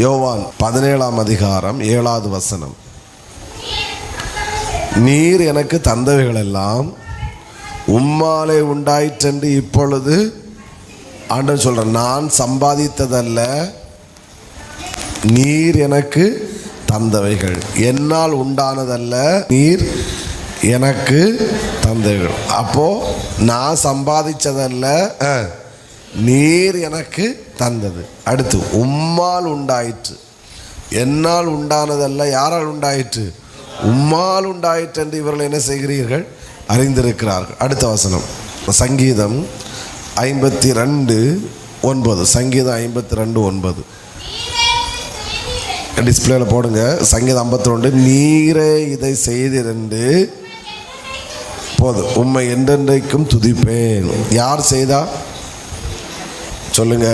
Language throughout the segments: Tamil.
யோவான் பதினேழாம் அதிகாரம் ஏழாவது வசனம். நீர் எனக்கு தந்தவைகள் எல்லாம் உம்மாலே உண்டாயிற்றென்று இப்பொழுது ஆண்டவர் சொல்கிறேன் நான் சம்பாதித்ததல்ல நீர் எனக்கு தந்தவைகள். என்னால் உண்டானதல்ல நீர் எனக்கு தந்தவைகள். அப்போது நான் சம்பாதிச்சதல்ல நீர் எனக்கு தந்தது. அடுத்து உம்மால் உண்டாயிற்று. என்னால் உண்டானதல்ல யாரால் உண்டாயிற்று? உம்மால் உண்டாயிற்று என்று இவர்கள் என்ன செய்கிறீர்கள்? அறிந்திருக்கிறார்கள். அடுத்த வசனம். சங்கீதம் ஐம்பத்தி ரெண்டு ஒன்பது. சங்கீதம் ஐம்பத்தி ரெண்டு ஒன்பது. டிஸ்பிளேல போடுங்க. சங்கீதம் ஐம்பத்தி ரெண்டு நீரே இதை செய்திருந்து போதும். உம்மை என்றென்றைக்கும் துதிப்பேன். யார் செய்தா? சொல்லுங்க.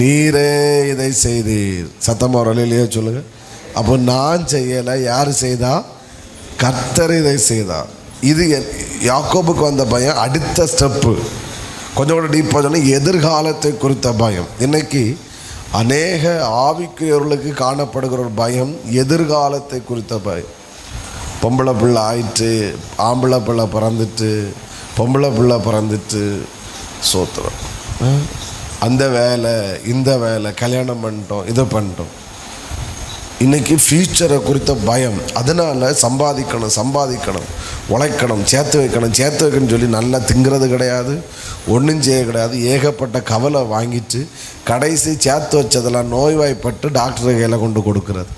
நீரே இதை செய்தீர். சத்தமாக ஒரு அலையிலேயே சொல்லுங்க. அப்போ நான் செய்யலை யார் செய்தா? கர்த்தர் இதை செய்தா. இது யாக்கோபுக்கு வந்த பயம் அடுத்த ஸ்டெப்பு கொஞ்சம் கூட டீப்பாக சொன்னால் எதிர்காலத்தை குறித்த பயம். இன்னைக்கு அநேக ஆவிக்குரியவர்களுக்கு காணப்படுகிற ஒரு பயம் எதிர்காலத்தை குறித்த பயம். பொம்பளை பிள்ளை ஆயிட்டு ஆம்பளை பிள்ளை பிறந்துட்டு பொம்பளை பிள்ளை பிறந்துட்டு சோத்துறோம் அந்த வேலை இந்த வேலை கல்யாணம் பண்ணிட்டோம் இதை பண்ணிட்டோம். இன்றைக்கி ஃப்யூச்சரை குறித்த பயம். அதனால் சம்பாதிக்கணும் சம்பாதிக்கணும் உழைக்கணும் சேர்த்து வைக்கணும் சேர்த்து வைக்கணும்னு சொல்லி நல்லா திங்கிறது கிடையாது. ஒன்றும் செய்ய கிடையாது. ஏகப்பட்ட கவலை வாங்கிட்டு கடைசி சேர்த்து வச்சதெல்லாம் நோய்வாய்ப்பட்டு டாக்டர் கையில் கொண்டு கொடுக்கறது.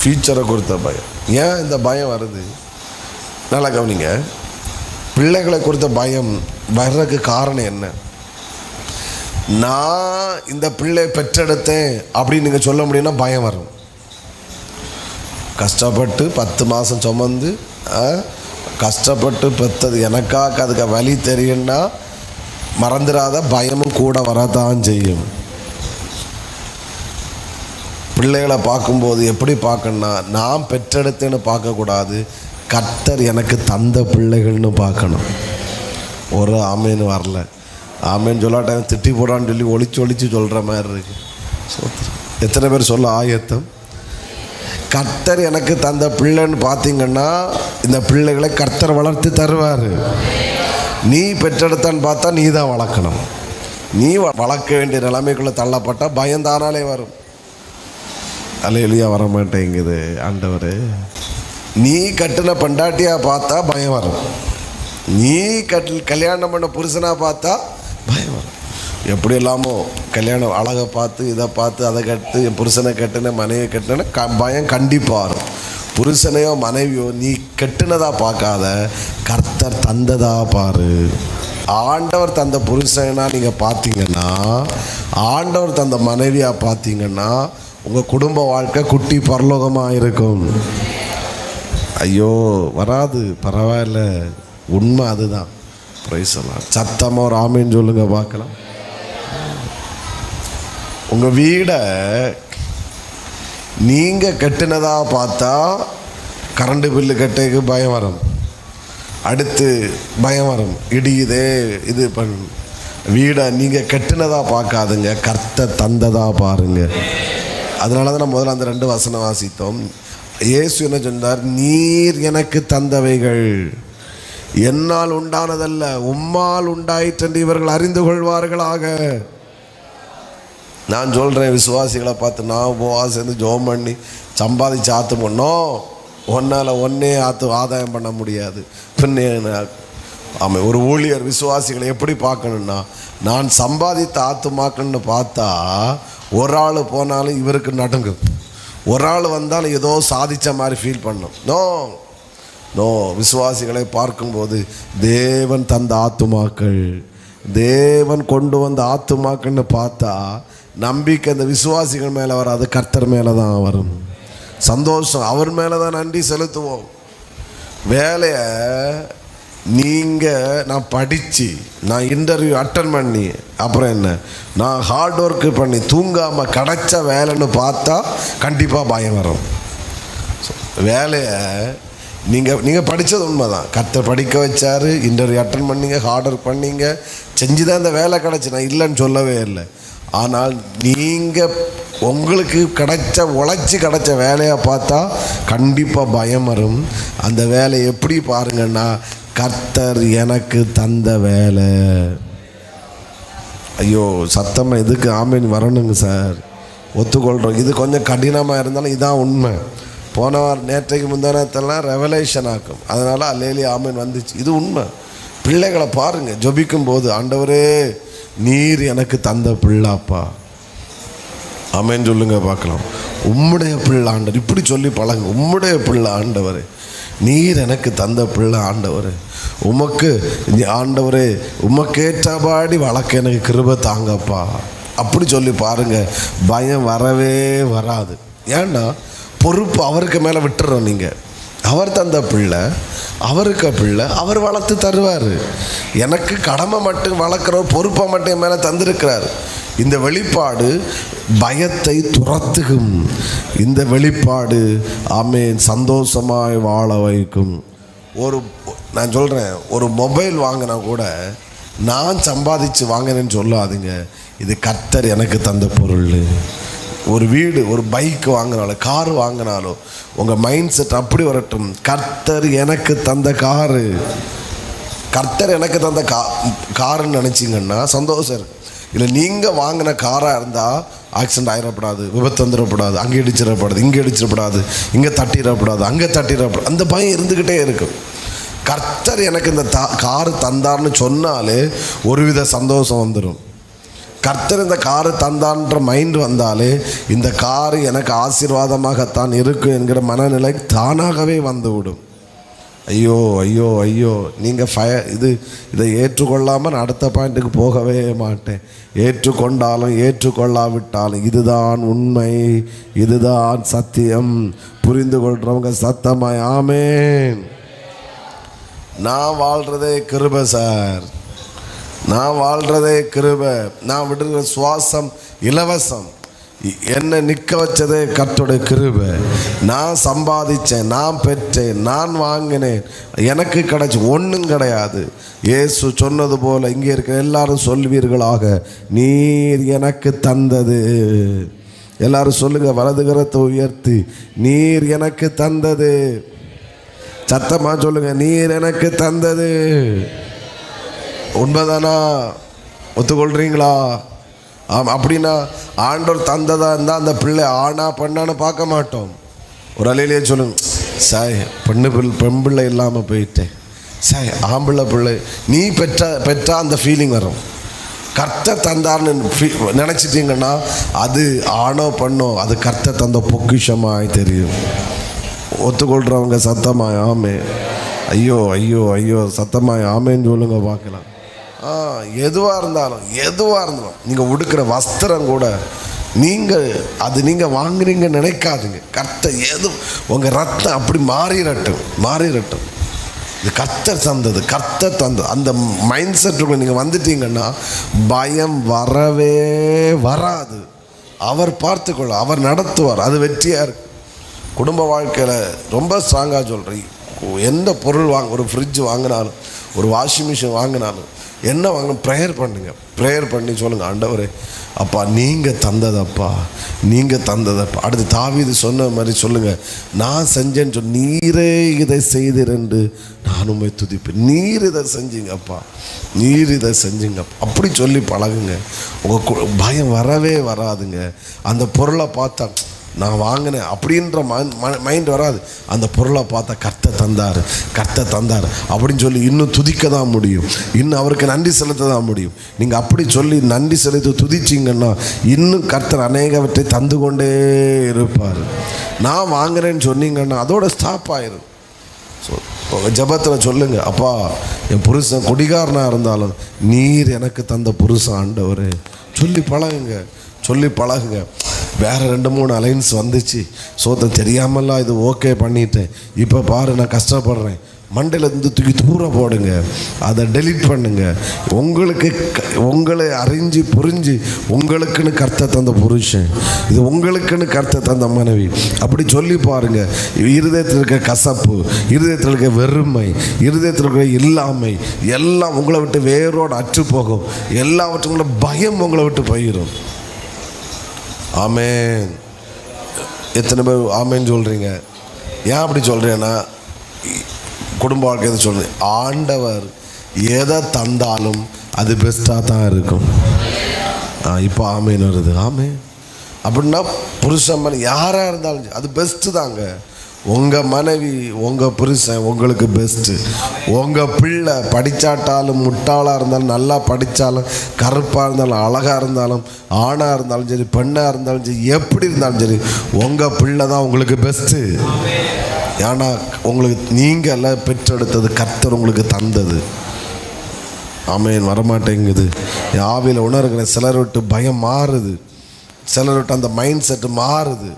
ஃப்யூச்சரை குறித்த பயம். ஏன் இந்த பயம் வருது? நல்லா கவனிங்க. பிள்ளைகளை குறித்த பயம் வர்றதுக்கு காரணம் என்ன? நான் இந்த பிள்ளை பெற்றெடுத்தேன் அப்படின்னு நீங்கள் சொல்ல முடியும்னா பயம் வரும். கஷ்டப்பட்டு பத்து மாதம் சுமந்து ஆ, கஷ்டப்பட்டு பெற்றது எனக்காக அதுக்கு வழி தெரியும்னா மறந்துடாத பயமும் கூட வரத்தான் செய்யும். பிள்ளைகளை பார்க்கும்போது எப்படி பார்க்கணும்னா நான் பெற்றெடுத்தேன்னு பார்க்கக்கூடாது கர்த்தர் எனக்கு தந்த பிள்ளைகள்னு பார்க்கணும். ஒரு ஆமைன்னு வரல. ஆமேன்னு சொல்லாட்டாங்க. திட்டி போடான்னு சொல்லி ஒழிச்சு ஒழிச்சு சொல்கிற மாதிரி இருக்கு. சோத்திரம். எத்தனை பேர் சொல்ல ஆயத்தம்? கர்த்தர் எனக்கு தந்த பிள்ளைன்னு பார்த்தீங்கன்னா இந்த பிள்ளைகளை கர்த்தர் வளர்த்து தருவார். நீ பெற்றெடுத்தான்னு பார்த்தா நீ தான் வளர்க்கணும். நீ வ- வளர்க்க வேண்டிய நிலைமைக்குள்ளே தள்ளப்பட்டால் பயந்தானாலே வரும். அலையிலியா வர மாட்டேங்குது ஆண்டவர். நீ கட்டின பண்டாட்டியாக பார்த்தா பயம் வரும். நீ கட் கல்யாணம் பண்ண புருஷனாக பார்த்தா எப்படி இல்லாமோ கல்யாணம் அழகை பார்த்து இதை பார்த்து அதை கட்டு என் புருஷனை கட்டின மனைவி கட்டின க பயம் கண்டிப்பாக வரும். புருஷனையோ மனைவியோ நீ கெட்டுனதா பார்க்காத கர்த்தர் தந்ததா பாரு. ஆண்டவர் தந்த புருஷனா நீங்கள் பார்த்தீங்கன்னா ஆண்டவர் தந்த மனைவியாக பார்த்தீங்கன்னா உங்கள் குடும்ப வாழ்க்கை குட்டி பரலோகமாக இருக்கும். ஐயோ வராது பரவாயில்ல. உண்மை அதுதான். பிரைசலாம் சத்தமாக ஒரு ஆமைன்னு சொல்லுங்கள் பார்க்கலாம். உங்கள் வீடை நீங்கள் கட்டினதாக பார்த்தா கரண்ட் பில்லு கட்டுக்கு பயம் வரும். அடுத்து பயம் வரும். இடியுதே இது பண் வீடை நீங்கள் கட்டினதாக பார்க்காதுங்க. கர்த்த தந்ததாக பாருங்க. அதனால தான் நான் முதல்ல அந்த ரெண்டு வசனம் வாசித்தோம். இயேசு என்ன சொன்னார்? நீர் எனக்கு தந்தவைகள். என்னால் உண்டானதல்ல. உம்மால் உண்டாயிற்றென்று இவர்கள் அறிந்து கொள்வார்களாக. நான் சொல்கிறேன் விசுவாசிகளை பார்த்து நான் உபவாசம் சேர்ந்து ஜோம் பண்ணி சம்பாதிச்சு ஆற்று பண்ணோம். ஒன்றால் ஒன்றே ஆற்று ஆதாயம் பண்ண முடியாது. பின்ன ஆமாம் ஒரு ஊழியர் விசுவாசிகளை எப்படி பார்க்கணுன்னா நான் சம்பாதித்த ஆத்துமாக்கன்னு பார்த்தா ஒரு ஆள் போனாலும் இவருக்கு நடுங்கும். ஒரு ஆள் வந்தாலும் ஏதோ சாதித்த மாதிரி ஃபீல் பண்ணும். நோ நோ விசுவாசிகளை பார்க்கும்போது தேவன் தந்த ஆத்துமாக்கள் தேவன் கொண்டு வந்த ஆத்துமாக்கள்னு பார்த்தா நம்பிக்கை அந்த விசுவாசிகள் மேலே வராது கர்த்தர் மேலே தான் வரும். சந்தோஷம் அவர் மேலே தான் நன்றி செலுத்துவோம். வேலையை நீங்கள் நான் படித்து நான் இன்டர்வியூ அட்டன் பண்ணி அப்புறம் என்ன? நான் ஹார்ட் ஒர்க்கு பண்ணி தூங்காமல் கிடைச்ச வேலைன்னு பார்த்தா கண்டிப்பாக பயம் வரும். வேலையை நீங்கள் நீங்கள் படித்தது உண்மை தான் கர்த்தர் படிக்க வச்சாரு இன்டர்வியூ அட்டன் பண்ணீங்க ஹார்ட் ஒர்க் பண்ணீங்க செஞ்சு தான் இந்த வேலை கிடச்சி. நான் இல்லைன்னு சொல்லவே இல்லை. ஆனால் நீங்கள் உங்களுக்கு கிடைச்ச உழைச்சி கிடைச்ச வேலையை பார்த்தா கண்டிப்பாக பயம் வரும். அந்த வேலை எப்படி பாருங்கன்னா கர்த்தர் எனக்கு தந்த வேலை. ஐயோ சத்தமாக இதுக்கு ஆமீன் வரணுங்க சார். ஒத்துக்கொள்கிறோம் இது கொஞ்சம் கடினமாக இருந்தாலும் இதான் உண்மை. போன வாரம் நேற்றைக்கு முந்தானத்தெல்லாம் ரெவலேஷன் ஆக்கும். அதனால் அல்லேலி ஆமீன் வந்துச்சு. இது உண்மை. பிள்ளைகளை பாருங்கள் ஜொபிக்கும் போது ஆண்டவரே நீர் எனக்கு தந்த பிள்ளாப்பா. ஆமேன்னு சொல்லுங்க பார்க்கலாம். உம்முடைய பிள்ளை ஆண்டவர். இப்படி சொல்லி பழகு. உம்முடைய பிள்ளை ஆண்டவர். நீர் எனக்கு தந்த பிள்ளை ஆண்டவர். உமக்கு நீ- ஆண்டவரே உமக்கேற்றபாடி வழக்க எனக்கு கிருபை தாங்கப்பா. அப்படி சொல்லி பாருங்க. பயம் வரவே வராது. ஏன்னா பொறுப்பு அவருக்கு மேலே விட்டுறோம் நீங்கள் அவர் தந்த பிள்ளை அவருக்கு பிள்ளை அவர் வளர்த்து தருவார். எனக்கு கடமை மட்டும் வளர்க்குற பொறுப்பை மட்டும் என் மேலே தந்திருக்கிறார். இந்த வெளிப்பாடு பயத்தை துரத்துகும். இந்த வெளிப்பாடு ஆமேன் சந்தோஷமாய் வாழ வைக்கும். ஒரு நான் சொல்கிறேன் ஒரு மொபைல் வாங்கினா கூட நான் சம்பாதிச்சு வாங்கினேன்னு சொல்லாதீங்க. இது கர்த்தர் எனக்கு தந்த பொருள். ஒரு வீடு ஒரு பைக் வாங்கினாலோ கார் வாங்கினாலோ உங்கள் மைண்ட் செட் அப்படி வரட்டும். கர்த்தர் எனக்கு தந்த காரு கர்த்தர் எனக்கு தந்த கா காருன்னு நினச்சிங்கன்னா சந்தோஷம். இல்லை நீங்கள் வாங்கின காராக இருந்தால் ஆக்சிடென்ட் ஆயிடப்படாது விபத்து வந்துடப்படாது அங்கே இடிச்சிடப்படாது இங்கே இடிச்சிடப்படாது இங்கே தட்டிடப்படாது அங்கே தட்டிடப்படாது. அந்த பயம் இருந்துக்கிட்டே இருக்கும். கர்த்தர் எனக்கு இந்த தா காரு தந்தார்னு சொன்னாலே ஒருவித சந்தோஷம் வந்துடும் கர்த்தர் இந்த காரு தந்தான்ற மைண்ட் வந்தாலே இந்த காரு எனக்கு ஆசீர்வாதமாகத்தான் இருக்கும் என்கிற மனநிலை தானாகவே வந்துவிடும். ஐயோ ஐயோ ஐயோ நீங்கள் ஃபய இது இதை ஏற்றுக்கொள்ளாமல் நான் அடுத்த பாயிண்ட்டுக்கு போகவே மாட்டேன். ஏற்றுக்கொண்டாலும் ஏற்றுக்கொள்ளாவிட்டாலும் இதுதான் உண்மை இதுதான் சத்தியம். புரிந்து கொள்கிறவங்க சத்தமாய் ஆமேன். நான் வாழ்கிறதே கிருப சார். நான் வாழ்கிறதே கிருபை நான் விடுகிற சுவாசம் இலவசம். என்னை நிற்க வச்சதே கர்த்தருடைய கிருபை. நான் சம்பாதிச்சேன் நான் பெற்றேன் நான் வாங்கினேன். எனக்கு கிடைச்சி ஒன்றும் கிடையாது. இயேசு சொன்னது போல் இங்கே இருக்கிற எல்லாரும் சொல்வீர்களாக நீர் எனக்கு தந்தது. எல்லாரும் சொல்லுங்கள் வலதுகரத்தை உயர்த்தி நீர் எனக்கு தந்தது. சத்தமாக சொல்லுங்கள் நீர் எனக்கு தந்தது. உண்மைதானா? ஒத்துக்கொள்றீங்களா? ஆமாம் அப்படின்னா ஆண்டோர் தந்ததாக இருந்தால் அந்த பிள்ளை ஆனா பண்ணான்னு பார்க்க மாட்டோம். ஒரு அலையிலேயே சொல்லுங்க சாய் பெண்ணு பிள்ளை பெண் பிள்ளை இல்லாமல் போயிட்டேன் சாய் ஆம்பிள்ளை பிள்ளை நீ பெற்ற பெற்றா அந்த ஃபீலிங் வரும். கர்த்த தந்தார்னு ஃபீ- அது ஆணோ பண்ணோ அது கர்த்த தந்த பொக்கிஷமாய் தெரியும். ஒத்துக்கொள்கிறவங்க சத்தமாய் ஆமே ஐயோ ஐயோ ஐயோ சத்தமாய் ஆமேன்னு சொல்லுங்க பார்க்கலாம். எதுவாக இருந்தாலும் எதுவாக இருந்தாலும் நீங்கள் உடுக்கிற வஸ்திரம் கூட நீங்கள் அது நீங்கள் வாங்குறீங்க நினைக்காதுங்க. கர்த்தர் எது உங்கள் ரத்தம் அப்படி மாறிடட்டும் மாறிடட்டும் இது கர்த்தர் தந்தது கர்த்தர் தந்தது. அந்த மைண்ட் செட்டுக்குள்ள நீங்கள் வந்துட்டீங்கன்னா பயம் வரவே வராது. அவர் பார்த்துக்கொள்ள அவர் நடத்துவார். அது வெற்றியாக இருக்கு. குடும்ப வாழ்க்கையில் ரொம்ப ஸ்ட்ராங்காக சொல்கிறேன் எந்த பொருள் வாங்க ஒரு ஃப்ரிட்ஜ் வாங்கினாலும் ஒரு வாஷிங் மிஷின் வாங்கினாலும் என்ன வாங்கணும் ப்ரேயர் பண்ணுங்க. ப்ரேயர் பண்ணி சொல்லுங்கள் ஆண்டவரே அப்பா நீங்கள் தந்ததப்பா நீங்கள் தந்ததப்பா. அடுத்து தாவிது சொன்ன மாதிரி சொல்லுங்கள் நான் செஞ்சேன்னு சொல் நீரே இதை செய்தீர் என்று நான் உண்மை துதிப்பேன். நீர் இதை செஞ்சீங்கப்பா நீர் இதை செஞ்சுங்க. அப்படி சொல்லி பழகுங்க. உங்கள் பயம் வரவே வராதுங்க. அந்த பொருளை பார்த்தா நான் வாங்கினேன் அப்படின்ற மைண்ட் வராது. அந்த பொருளை பார்த்தா கர்த்த தந்தார் கர்த்த தந்தார் அப்படின்னு சொல்லி இன்னும் துதிக்க தான் முடியும். இன்னும் அவருக்கு நன்றி செலுத்த தான் முடியும். நீங்கள் அப்படி சொல்லி நன்றி செலுத்தி துதிச்சிங்கன்னா இன்னும் கர்த்தர் அநேகவற்றை தந்து கொண்டே இருப்பார். நான் வாங்குறேன்னு சொன்னீங்கன்னா அதோட ஸ்டாப் ஆயிரும். ஜபத்தில் சொல்லுங்க அப்பா என் புருஷன் குடிகாரனாக இருந்தாலும் நீர் எனக்கு தந்த புருஷன் ஆண்டவர். சொல்லி பழகுங்க சொல்லி பழகுங்க. வேறு ரெண்டு மூணு அலைன்ஸ் வந்துச்சு. சோத்தம் தெரியாமலாம் இது ஓகே பண்ணிட்டேன். இப்போ பாரு நான் கஷ்டப்படுறேன். மண்டையிலேருந்து தூக்கி தூர போடுங்க. அதை டெலீட் பண்ணுங்க. உங்களுக்கு க- உங்களை அறிஞ்சு புரிஞ்சு உங்களுக்குன்னு கர்த்த தந்த புருஷன். இது உங்களுக்குன்னு கர்த்த தந்த மனைவி. அப்படி சொல்லி பாருங்க. இருதயத்தில் இருக்க கசப்பு இருதயத்தில் இருக்க வெறுமை இருதயத்தில் இருக்க இல்லாமை எல்லாம் உங்களை விட்டு வேரோடு அற்று போகும் எல்லாவற்றும் பயம் உங்களை விட்டு போயிடும் ஆமேன். எத்தனை பேர் ஆமேன்னு சொல்கிறீங்க ஏன் அப்படி சொல்கிறேன்னா குடும்ப வாழ்க்கை சொல்கிறேன் ஆண்டவர் எதை தந்தாலும் அது பெஸ்ட்டாக தான் இருக்கும். இப்போ ஆமேன்னு வருது. ஆமே அப்படின்னா புருஷன் யாராக இருந்தாலும் சரி, அது பெஸ்ட்டு தாங்க. உங்கள் மனைவி உங்கள் புருஷன் உங்களுக்கு பெஸ்ட்டு உங்கள் பிள்ளை படித்தாட்டாலும் முட்டாளாக இருந்தாலும் நல்லா படித்தாலும் கருப்பாக இருந்தாலும் அழகாக இருந்தாலும் ஆணாக இருந்தாலும் சரி பெண்ணாக இருந்தாலும் சரி எப்படி இருந்தாலும் சரி உங்கள் பிள்ளை தான் உங்களுக்கு பெஸ்ட்டு ஏன்னா உங்களுக்கு நீங்கள் எல்லாம் பெற்றெடுத்தது கர்த்தர் உங்களுக்கு தந்தது. ஆமையன் வரமாட்டேங்குது. ஆவியில் உணர்கிறேன்? சிலர் விட்டு பயம் மாறுது. சிலர் விட்டு அந்த மைண்ட் செட்டு மாறுது.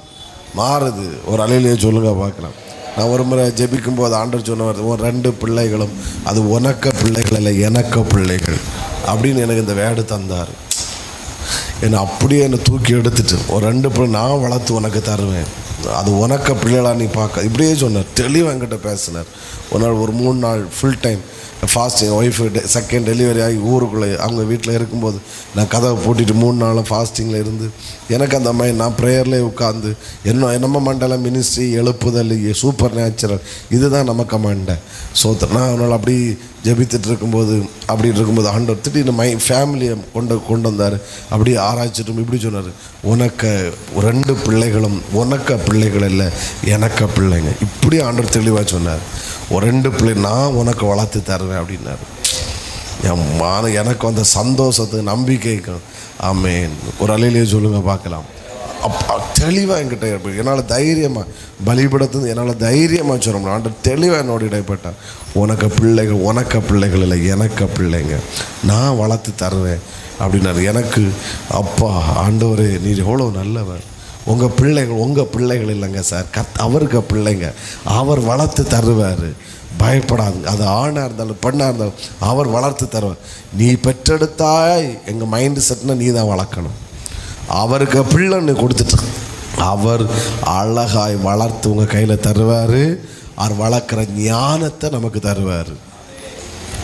மாறுது. ஒரு அலையிலேயே சொல்லுங்க பார்க்கலாம். நான் ஒரு முறை ஜெபிக்கும் போது ஆண்டர் சொன்னவர் ஒரு ரெண்டு பிள்ளைகளும் அது உனக்க பிள்ளைகள் இல்லை எனக்க பிள்ளைகள். அப்படின்னு எனக்கு இந்த வேடு தந்தார். என்னை அப்படியே என்னை தூக்கி எடுத்துட்டு ஒரு ரெண்டு பிள்ளை நான் வளர்த்து உனக்கு தருவேன். அது உனக்க பிள்ளைகளா நீ பார்க்க. இப்படியே சொன்னார். தெளிவாக என்கிட்ட பேசினார். ஒரு நாள் ஒரு மூணு நாள் full time fasting wife second delivery ஆகி ஊருக்குள்ளே அவங்க வீட்டில் இருக்கும்போது நான் கதவை பூட்டிட்டு மூணு நாளும் ஃபாஸ்டிங்கில் இருந்து எனக்கு அந்த மாதிரி நான் ப்ரேயர்லேயே உட்காந்து என்ன நம்ம மண்டலம் மினிஸ்ட்ரி எழுப்புதல் சூப்பர் நேச்சுரல் இதுதான் நமக்கு மண்டை ஸோ நான் அவனால் அப்படி ஜெபித்துட்டு இருக்கும்போது அப்படி இருக்கும்போது ஆண்டவர் திடீர்னு மை ஃபேமிலியை கொண்டு கொண்டு வந்தார். அப்படியே ஆராய்ச்சிட்டும் இப்படி சொன்னார். உனக்க ரெண்டு பிள்ளைகளும் உனக்க பிள்ளைகள் இல்லை எனக்க பிள்ளைங்க. இப்படி ஆண்டர் தெளிவாக சொன்னார். ஒரு ரெண்டு பிள்ளை நான் உனக்கு வளர்த்து தருவேன் அப்படின்னாரு. என் மான எனக்கு அந்த சந்தோஷத்தை நம்பிக்கைக்கும் ஆமேன். ஒரு அலையிலேயே சொல்லுங்க பார்க்கலாம். அப் தெளிவாக என்கிட்ட இருப்பேன் என்னால் தைரியமாக பலிபடத்து என்னால் தைரியமாக சொல்ல முடியும் ஆண்டு தெளிவாக என்னோட இடைப்பட்டார். உனக்கு பிள்ளைகள் உனக்க பிள்ளைகள் இல்லை எனக்கு பிள்ளைங்க. நான் வளர்த்து தருவேன் அப்படின்னாரு. எனக்கு அப்பா ஆண்டவரே நீர் எவ்வளோ நல்லவர். உங்கள் பிள்ளைகள் உங்கள் பிள்ளைகள் இல்லைங்க சார். கத் அவருக்கு பிள்ளைங்க. அவர் வளர்த்து தருவார். பயப்படாதுங்க. அது ஆணாக இருந்தாலும் பெண்ணாக இருந்தாலும் அவர் வளர்த்து தருவார். நீ பெற்றெடுத்தாய் எங்கள் மைண்டு செட்னா நீ தான் வளர்க்கணும். அவருக்கு பிள்ளைன்னு கொடுத்துட்டு அவர் அழகாய் வளர்த்து உங்கள் கையில் தருவார். அவர் வளர்க்குற ஞானத்தை நமக்கு தருவார்.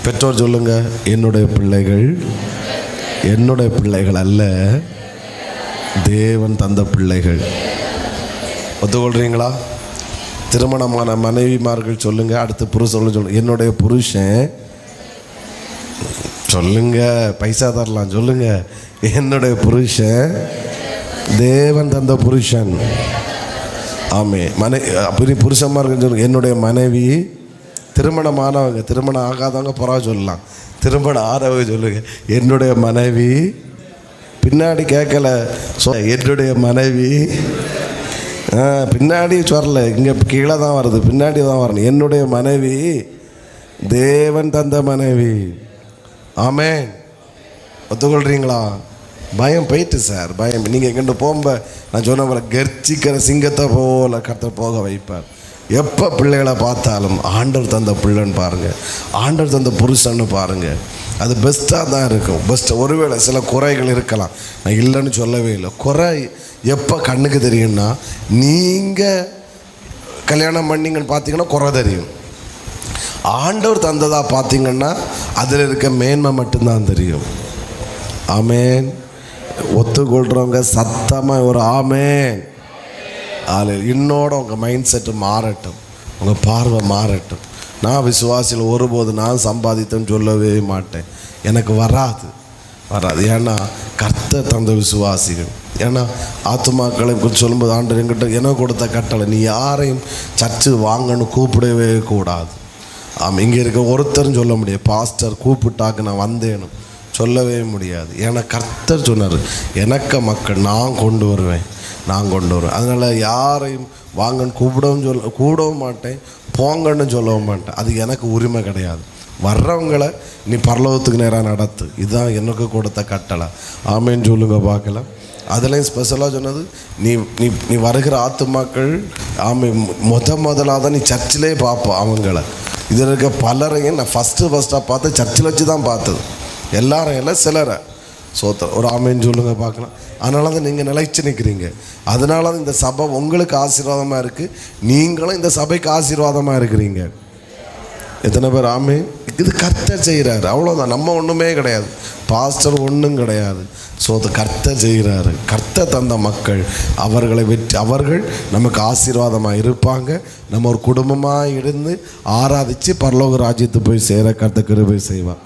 பெற்றோர் சொல்லுங்கள் என்னுடைய பிள்ளைகள் என்னுடைய பிள்ளைகள் அல்ல தேவன் தந்த பிள்ளைகள். ஒத்துக்கொள்றீங்களா திருமணமான மனைவிமார்கள் சொல்லுங்க அடுத்து புருஷன் சொல்லுங்க என்னுடைய புருஷன் சொல்லுங்க பைசா தரலாம் சொல்லுங்க. என்னுடைய புருஷன் தேவன் தந்த புருஷன். ஆமே மனை அப்படி புருஷன்மார்கள் சொல்லுங்க என்னுடைய மனைவி திருமணமானவங்க திருமணம் ஆகாதவங்க புறா சொல்லலாம். திருமணம் ஆறவங்க சொல்லுங்க என்னுடைய மனைவி பின்னாடி கேட்கல என்னுடைய மனைவி. ஆ, பின்னாடி வரல. இங்கே கீழே தான் வருது. பின்னாடி தான் வரணும். என்னுடைய மனைவி தேவன் தந்த மனைவி. ஆமே ஒத்துக்கொள்கிறீங்களா பயம் போயிட்டு சார். பயம். நீங்கள் எங்கிட்ட போகும்ப நான் சொன்ன போல கர்ச்சிக்கிற சிங்கத்தை போல கடத்த போக வைப்பார். எப்போ பிள்ளைகளை பார்த்தாலும் ஆண்டவர் தந்த பிள்ளைன்னு பாருங்கள் ஆண்டவர் தந்த புருஷன்னு பாருங்கள் அது பெஸ்ட்டாக தான் இருக்கும். பெஸ்ட்டு ஒருவேளை சில குறைகள் இருக்கலாம். நான் இல்லைன்னு சொல்லவே இல்லை. குறை எப்போ கண்ணுக்கு தெரியும்னா நீங்கள் கல்யாணம் பண்ணிங்கன்னு பார்த்தீங்கன்னா குறை தெரியும். ஆண்டவர் தந்ததாக பார்த்தீங்கன்னா அதில் இருக்க மேன்மை மட்டும்தான் தெரியும். ஆமேன். ஒத்துக்கொள்கிறவங்க சத்தமாக ஒரு ஆமேன். ஆளு இன்னோட உங்கள் மைண்ட் செட்டு மாறட்டும். உங்கள் பார்வை மாறட்டும். நான் விசுவாசியில் ஒருபோது நான் சம்பாதித்தேன்னு சொல்லவே மாட்டேன். எனக்கு வராது. வராது. ஏன்னா கர்த்தர் தந்த விசுவாசிகள். ஏன்னா ஆத்துமாக்களை குறித்து சொல்லும்போது ஆண்டு என்கிட்ட என்ன கொடுத்த கட்டளை நீ யாரையும் சர்ச்சு வாங்கன்னு கூப்பிடவே கூடாது. ஆமாம் இங்கே இருக்க ஒருத்தரும் சொல்ல முடியாது. பாஸ்டர் கூப்பிட்டாக்கு நான் வந்தேனும் சொல்லவே முடியாது. ஏன்னா கர்த்தர் சொன்னார் எனக்க மக்கள் நான் கொண்டு வருவேன். நான் கொண்டு வருவேன். அதனால் யாரையும் வாங்கன்னு கூப்பிடவும் சொல்ல கூடவும் மாட்டேன். போங்கன்னு சொல்லவும் மாட்டேன். அது எனக்கு உரிமை கிடையாது. வர்றவங்களை நீ பரலோகத்துக்கு நேராக நடத்து. இதுதான் எனக்கு கொடுத்த கட்டளை. ஆமேன்னு சொல்லுங்க பார்க்கலாம். அதுலேயும் ஸ்பெஷலாக சொன்னது நீ நீ நீ வருகிற ஆத்துமாக்கள் ஆமை முத முதலாக தான் நீ சர்ச்சிலே பார்ப்போம் அவங்கள. இதில் இருக்க பலரையும் நான் ஃபஸ்ட்டு ஃபஸ்ட்டாக பார்த்து சர்ச்சில் வச்சு தான் பார்த்தது. எல்லாரும் இல்லை சிலரை. சோத்திரம் ஒரு ஆமைன்னு சொல்லுங்க பார்க்கலாம். அதனால தான் நீங்கள் நிலைச்சு நிற்கிறீங்க அதனால தான் இந்த சபை உங்களுக்கு ஆசீர்வாதமாக இருக்குது நீங்களும் இந்த சபைக்கு ஆசீர்வாதமாக இருக்கிறீங்க. எத்தனை பேர் ஆமே இது கர்த்தர் செய்கிறாரு அவ்வளோதான் நம்ம ஒன்றுமே கிடையாது. பாஸ்டர் ஒன்றும் கிடையாது. ஸோ அது கர்த்தர் செய்கிறாரு கர்த்தர் தந்த மக்கள் அவர்களை வெற்றி அவர்கள் நமக்கு ஆசீர்வாதமாக இருப்பாங்க. நம்ம ஒரு குடும்பமாக இருந்து ஆராதித்து பரலோக ராஜ்யத்துக்கு போய் சேர கர்த்த கிருபை செய்வார்.